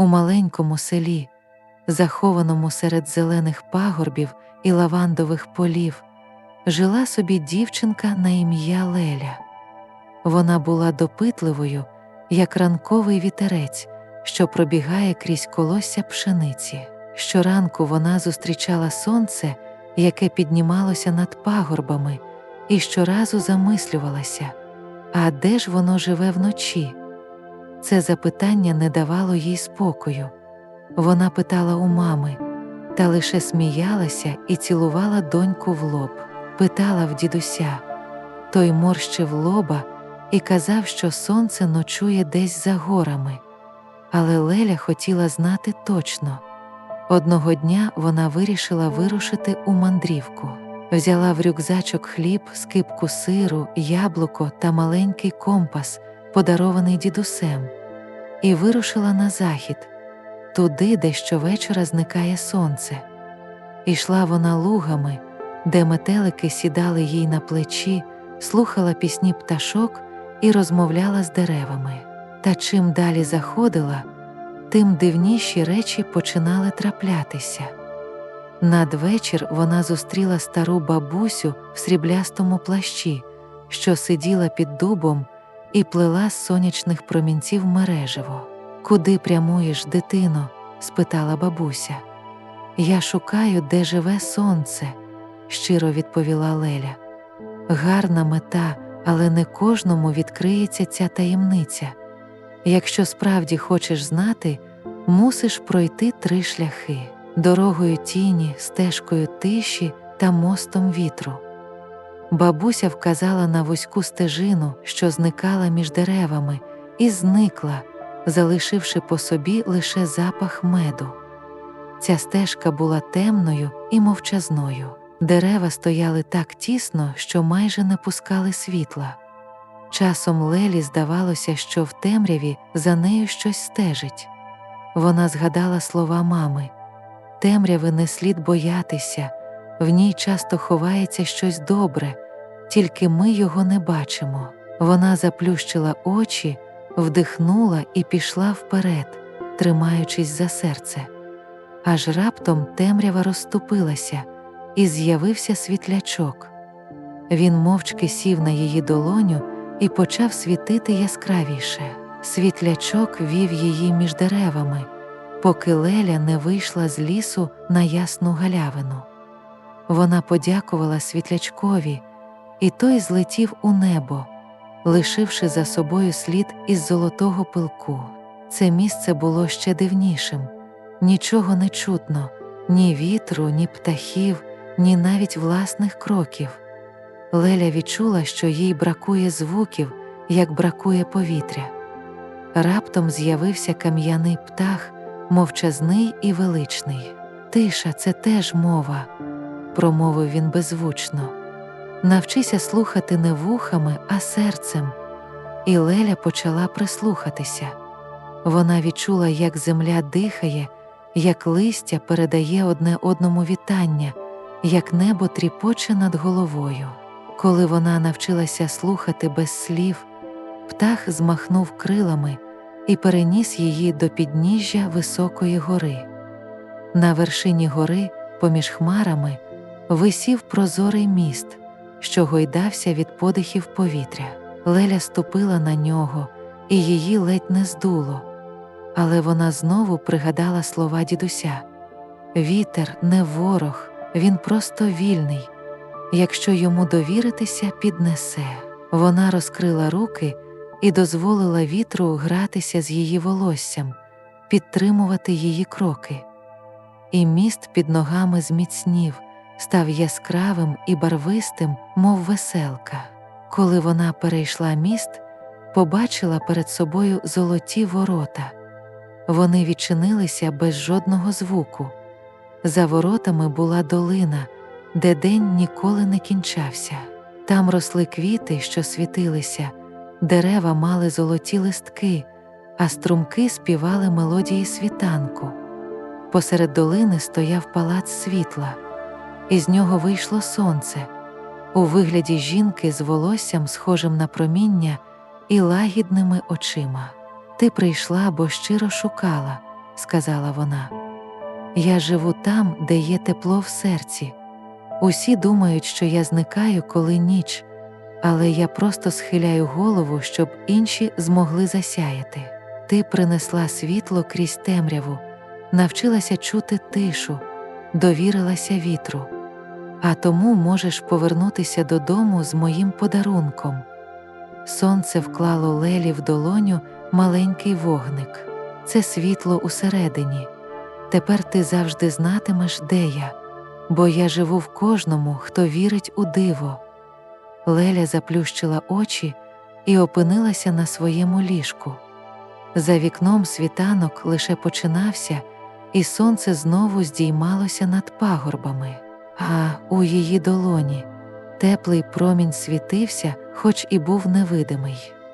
У маленькому селі, захованому серед зелених пагорбів і лавандових полів, жила собі дівчинка на ім'я Леля. Вона була допитливою, як ранковий вітерець, що пробігає крізь колосся пшениці. Щоранку вона зустрічала сонце, яке піднімалося над пагорбами, і щоразу замислювалася, а де ж воно живе вночі? Це запитання не давало їй спокою. Вона питала у мами, та лише сміялася і цілувала доньку в лоб, питала в дідуся. Той морщив лоба і казав, що сонце ночує десь за горами. Але Леля хотіла знати точно. Одного дня вона вирішила вирушити у мандрівку. Взяла в рюкзачок хліб, скипку сиру, яблуко та маленький компас, подарований дідусем, і вирушила на захід, туди, де щовечора зникає сонце. Ішла вона лугами, де метелики сідали їй на плечі, слухала пісні пташок і розмовляла з деревами. Та чим далі заходила, тим дивніші речі починали траплятися. Надвечір вона зустріла стару бабусю в сріблястому плащі, що сиділа під дубом і плела з сонячних промінців мережево. Куди прямуєш, дитино? спитала бабуся. Я шукаю, де живе сонце, щиро відповіла Леля. Гарна мета, але не кожному відкриється ця таємниця. Якщо справді хочеш знати, мусиш пройти три шляхи дорогою тіні, стежкою тиші та мостом вітру. Бабуся вказала на вузьку стежину, що зникала між деревами, і зникла, залишивши по собі лише запах меду. Ця стежка була темною і мовчазною. Дерева стояли так тісно, що майже не пускали світла. Часом Лелі здавалося, що в темряві за нею щось стежить. Вона згадала слова мами темряви не слід боятися, в ній часто ховається щось добре, тільки ми його не бачимо. Вона заплющила очі, вдихнула і пішла вперед, тримаючись за серце. Аж раптом темрява розступилася, і з'явився світлячок. Він мовчки сів на її долоню і почав світити яскравіше. Світлячок вів її між деревами, поки Леля не вийшла з лісу на ясну галявину. Вона подякувала світлячкові, і той злетів у небо, лишивши за собою слід із золотого пилку. Це місце було ще дивнішим нічого не чутно, ні вітру, ні птахів, ні навіть власних кроків. Леля відчула, що їй бракує звуків, як бракує повітря. Раптом з'явився кам'яний птах, мовчазний і величний. Тиша це теж мова, промовив він беззвучно. Навчися слухати не вухами, а серцем. І Леля почала прислухатися. Вона відчула, як земля дихає, як листя передає одне одному вітання, як небо тріпоче над головою. Коли вона навчилася слухати без слів, птах змахнув крилами і переніс її до підніжжя високої гори. На вершині гори, поміж хмарами, висів прозорий міст, що гойдався від подихів повітря. Леля ступила на нього, і її ледь не здуло, але вона знову пригадала слова дідуся Вітер не ворог, він просто вільний. Якщо йому довіритися, піднесе. Вона розкрила руки і дозволила вітру гратися з її волоссям, підтримувати її кроки. І міст під ногами зміцнів, став яскравим і барвистим, мов веселка. Коли вона перейшла міст, побачила перед собою золоті ворота. Вони відчинилися без жодного звуку. За воротами була долина де день ніколи не кінчався. Там росли квіти, що світилися, дерева мали золоті листки, а струмки співали мелодії світанку. Посеред долини стояв палац світла, із нього вийшло сонце, у вигляді жінки з волоссям, схожим на проміння і лагідними очима. Ти прийшла, бо щиро шукала, сказала вона. Я живу там, де є тепло в серці. Усі думають, що я зникаю, коли ніч, але я просто схиляю голову, щоб інші змогли засяяти. Ти принесла світло крізь темряву, навчилася чути тишу, довірилася вітру, а тому можеш повернутися додому з моїм подарунком. Сонце вклало Лелі в долоню маленький вогник. Це світло усередині. Тепер ти завжди знатимеш, де я, бо я живу в кожному, хто вірить у диво. Леля заплющила очі і опинилася на своєму ліжку. За вікном світанок лише починався, і сонце знову здіймалося над пагорбами, а у її долоні теплий промінь світився, хоч і був невидимий.